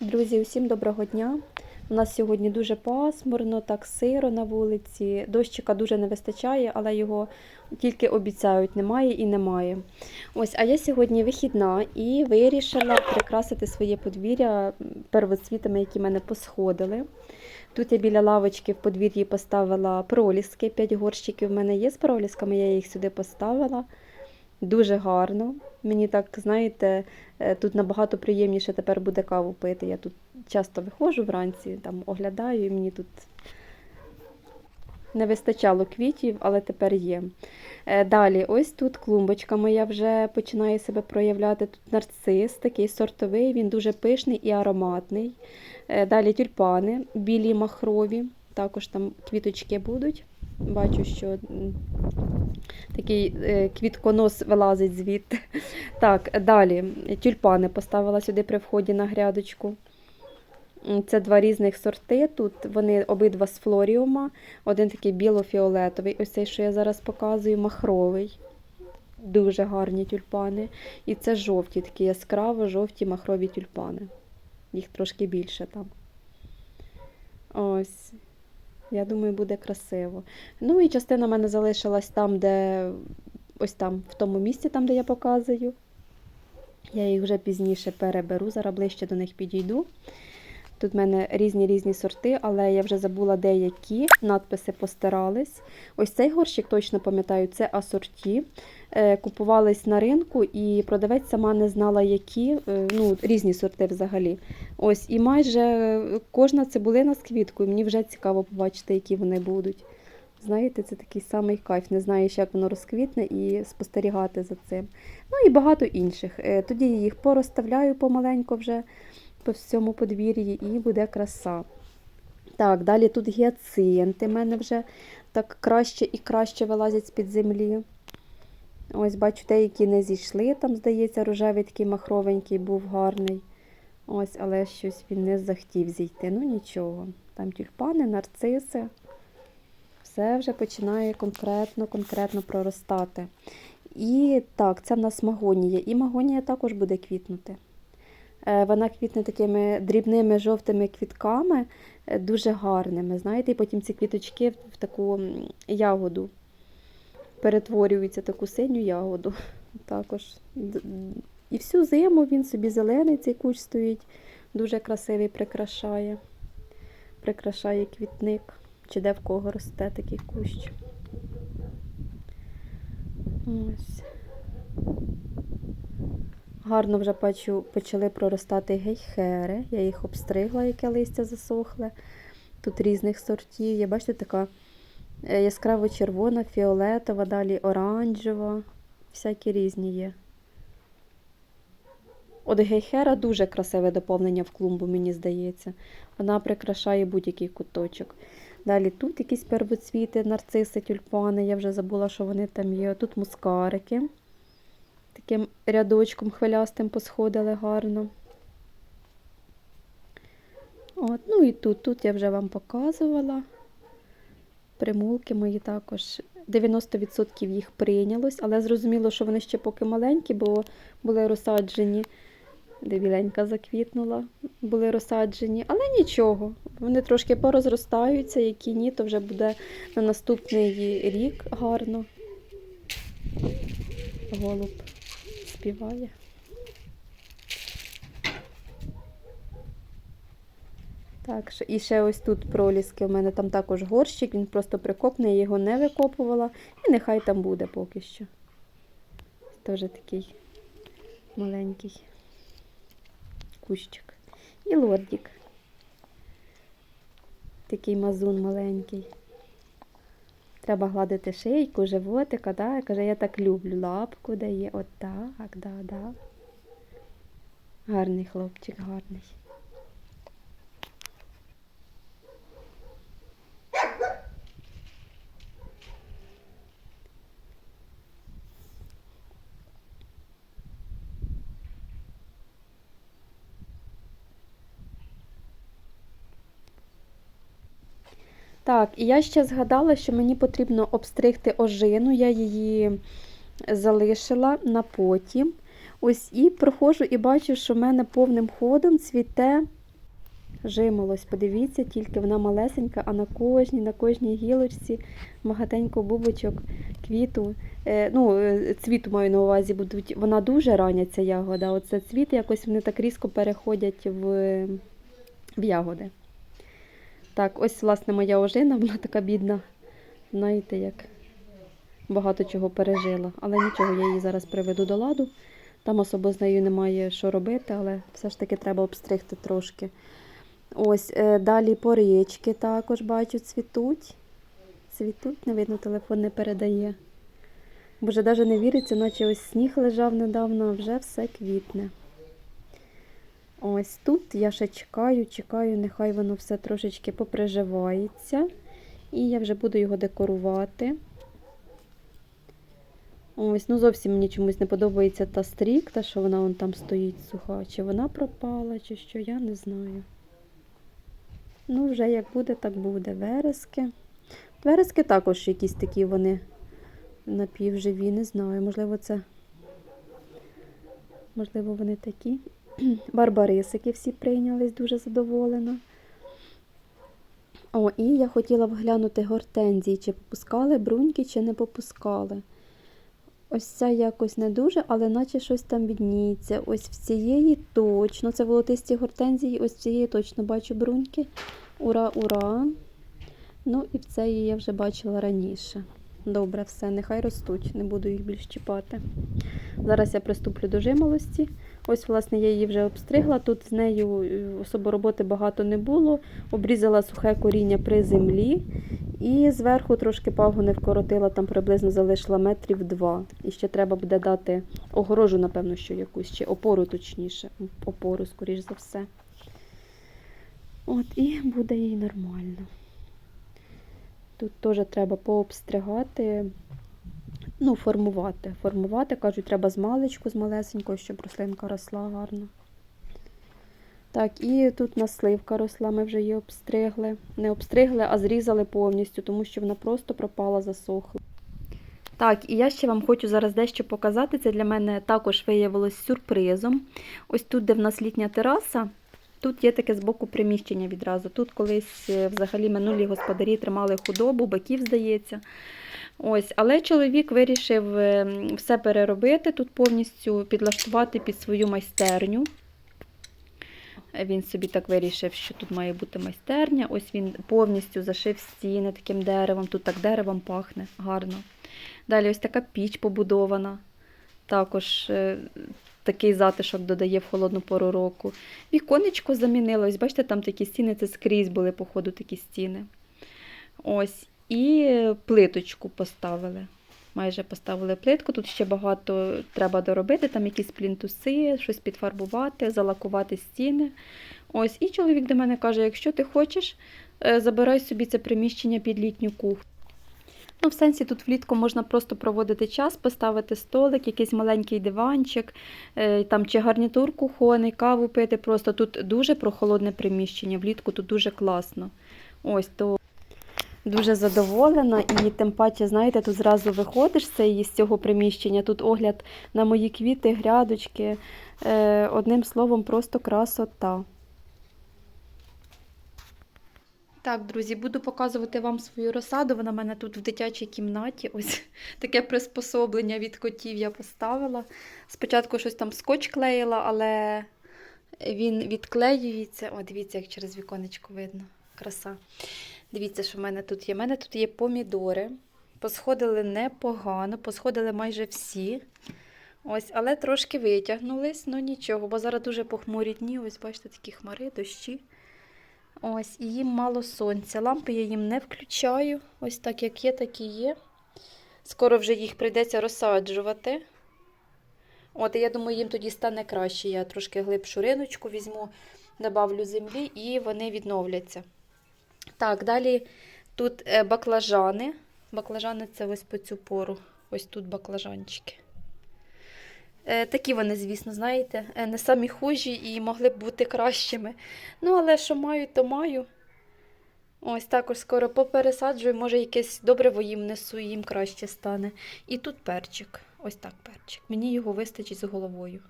Друзі, усім доброго дня. У нас сьогодні дуже пасмурно, так сиро на вулиці. Дощика дуже не вистачає, але його тільки обіцяють, немає і немає. Ось, а я сьогодні вихідна і вирішила прикрасити своє подвір'я первоцвітами, які мене посходили. Тут я біля лавочки в подвір'ї поставила проліски, 5 горщиків в мене є з пролісками, я їх сюди поставила. Дуже гарно. Мені так, знаєте, е, тут набагато приємніше тепер буде каву пити. Я тут часто виходжу вранці, там оглядаю, і мені тут не вистачало квітів, але тепер є. Е, Далі, ось тут клумбочка моя вже починає себе проявляти. Тут нарцис, такий сортовий, він дуже пишний і ароматний. Е, Далі тюльпани, білі махрові, також там квіточки будуть. Бачу, що такий е, квітконос вилазить звідти. Так, далі тюльпани поставила сюди при вході на грядочку. Це два різних сорти. Тут вони обидва з флоріума. Один такий біло-фіолетовий, ось цей, що я зараз показую, махровий. Дуже гарні тюльпани. І це жовті, такі яскраво жовті махрові тюльпани. Їх трошки більше там. Ось. Я думаю, буде красиво. Ну і частина в мене залишилась там, де ось там, в тому місці, там, де я показую. Я їх вже пізніше переберу, зараз ближче до них підійду. Тут в мене різні різні сорти, але я вже забула деякі. Надписи постарались. Ось цей горщик, точно пам'ятаю, це асорті. Е, Купувались на ринку, і продавець сама не знала, які, е, ну, різні сорти взагалі. Ось, і майже кожна цибулина з квіткою. Мені вже цікаво побачити, які вони будуть. Знаєте, це такий самий кайф. Не знаєш, як воно розквітне, і спостерігати за цим. Ну і багато інших. Е, Тоді я їх порозставляю помаленько вже по всьому подвір'ї, і буде краса. Так, далі тут гіацинти в мене вже так краще і краще вилазять з-під землі. Ось бачу, деякі не зійшли, там, здається, рожевий такий махровенький був гарний. Ось, але щось він не захотів зійти. Ну нічого. Там тюльпани, нарциси. Все вже починає конкретно, конкретно проростати. І так, це в нас магонія. І магонія також буде квітнути. Е, Вона квітне такими дрібними жовтими квітками, е, дуже гарними. Знаєте, і потім ці квіточки в таку ягоду перетворюються, таку синю ягоду. Також. І всю зиму він собі зелений, цей кущ стоїть, дуже красивий, прикрашає. Прикрашає квітник, чи де в кого росте такий кущ. Ось. Гарно вже бачу, почали проростати гейхери. Я їх обстригла, яке листя засохле. Тут різних сортів. Є, бачите, така е, яскраво червона, фіолетова, далі оранжева. Всякі різні є. От гейхера дуже красиве доповнення в клумбу, мені здається. Вона прикрашає будь-який куточок. Далі тут якісь первоцвіти, нарциси, тюльпани. Я вже забула, що вони там є. Тут мускарики. Таким рядочком хвилястим посходили гарно. От, ну і тут, тут я вже вам показувала. Примулки мої також. 90% їх прийнялось, але зрозуміло, що вони ще поки маленькі, бо були розсаджені. Де біленька заквітнула, були розсаджені, але нічого. Вони трошки порозростаються, які ні, то вже буде на наступний рік гарно. Голуб співає. Так, і ще ось тут проліски. У мене там також горщик, він просто прикопний, я його не викопувала. І нехай там буде поки що. Теж такий маленький кущик. І лордік. Такий мазун маленький. Треба гладити шийку, животика, да? Каже, я так люблю. Лапку дає. Отак, да, да. Гарний хлопчик, гарний. Так, і я ще згадала, що мені потрібно обстригти ожину. Я її залишила на потім. Ось і проходжу і бачу, що в мене повним ходом цвіте Жимолось, подивіться, тільки вона малесенька, а на кожній, на кожній гілочці багатенько бубочок, квіту. Е, ну, е, цвіту маю на увазі, будуть. Вона дуже рання ця ягода. Оце цвіт якось вони так різко переходять в, в ягоди. Так, ось, власне, моя ожина, вона така бідна. Знаєте, як багато чого пережила. Але нічого, я її зараз приведу до ладу. Там особо з нею немає що робити, але все ж таки треба обстригти трошки. Ось е, далі порічки також бачу, цвітуть. Цвітуть, не видно, телефон не передає. Боже, навіть не віриться, наче ось сніг лежав недавно, а вже все квітне. Ось тут я ще чекаю, чекаю, нехай воно все трошечки поприживається. І я вже буду його декорувати. Ось, ну зовсім мені чомусь не подобається та стрікта, що вона вон там стоїть суха. Чи вона пропала, чи що, я не знаю. Ну, вже як буде, так буде. Верески. Верески також якісь такі вони напівживі, не знаю. Можливо, це. Можливо, вони такі. Барбарисики всі прийнялись дуже задоволено. О, і я хотіла вглянути гортензії, чи попускали бруньки, чи не попускали. Ось ця якось не дуже, але наче щось там відніється. Ось в цієї точно, це волотисті гортензії, ось в цієї точно бачу бруньки. Ура, ура! Ну і в цієї я вже бачила раніше. Добре, все, нехай ростуть, не буду їх більш чіпати. Зараз я приступлю до жимолості. Ось, власне, я її вже обстригла. Тут з нею е, особо роботи багато не було. Обрізала сухе коріння при землі. І зверху трошки пагони вкоротила, там приблизно залишила метрів два. І ще треба буде дати огорожу, напевно, що якусь, чи опору точніше. Опору, скоріш за все. От, і буде їй нормально. Тут теж треба пообстригати, ну, формувати. Формувати, кажуть, треба з маличку, з малесенькою, щоб рослинка росла гарно. Так, і тут у сливка росла, ми вже її обстригли. Не обстригли, а зрізали повністю, тому що вона просто пропала, засохла. Так, і я ще вам хочу зараз дещо показати. Це для мене також виявилось сюрпризом. Ось тут, де в нас літня тераса, тут є таке збоку приміщення відразу. Тут колись е, взагалі минулі господарі тримали худобу, биків, здається. Ось, але чоловік вирішив е, все переробити, тут повністю підлаштувати під свою майстерню. Він собі так вирішив, що тут має бути майстерня. Ось він повністю зашив стіни таким деревом. Тут так деревом пахне гарно. Далі ось така піч побудована. Також е, такий затишок додає в холодну пору року. Віконечко замінилось. Бачите, там такі стіни, це скрізь були, походу, такі стіни. Ось. І плиточку поставили. Майже поставили плитку. Тут ще багато треба доробити, там якісь плінтуси, щось підфарбувати, залакувати стіни. Ось, і чоловік до мене каже: якщо ти хочеш, е, забирай собі це приміщення під літню кухню. Ну, в сенсі тут влітку можна просто проводити час, поставити столик, якийсь маленький диванчик, е, там чи гарнітур кухонний, каву пити. Просто тут дуже прохолодне приміщення. Влітку тут дуже класно. Ось то дуже задоволена, і тим паче, знаєте, тут зразу виходиш з цього приміщення. Тут огляд на мої квіти, грядочки. Е, Одним словом, просто красота. Так, друзі, буду показувати вам свою розсаду. Вона в мене тут в дитячій кімнаті. Ось таке приспособлення від котів я поставила. Спочатку щось там скотч клеїла, але він відклеюється. О, дивіться, як через віконечко видно. Краса. Дивіться, що в мене тут є. У мене тут є помідори. Посходили непогано, посходили майже всі. Ось, але трошки витягнулись, ну нічого, бо зараз дуже похмурі дні. Ось, бачите, такі хмари, дощі. Ось, і їм мало сонця. Лампи я їм не включаю. Ось так, як є, так і є. Скоро вже їх прийдеться розсаджувати. От, і я думаю, їм тоді стане краще. Я трошки глибшу риночку візьму, добавлю землі і вони відновляться. Так, далі тут е, баклажани. Баклажани це ось по цю пору. Ось тут баклажанчики. Е, Такі вони, звісно, знаєте, е, не самі хужі і могли б бути кращими. Ну, але що маю, то маю. Ось також скоро попересаджую, може, якесь добриво їм несу, і їм краще стане. І тут перчик. Ось так перчик. Мені його вистачить з головою.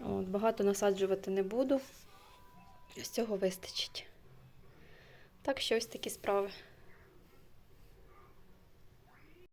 От, багато насаджувати не буду. Ось цього вистачить. Так що ось такі справи.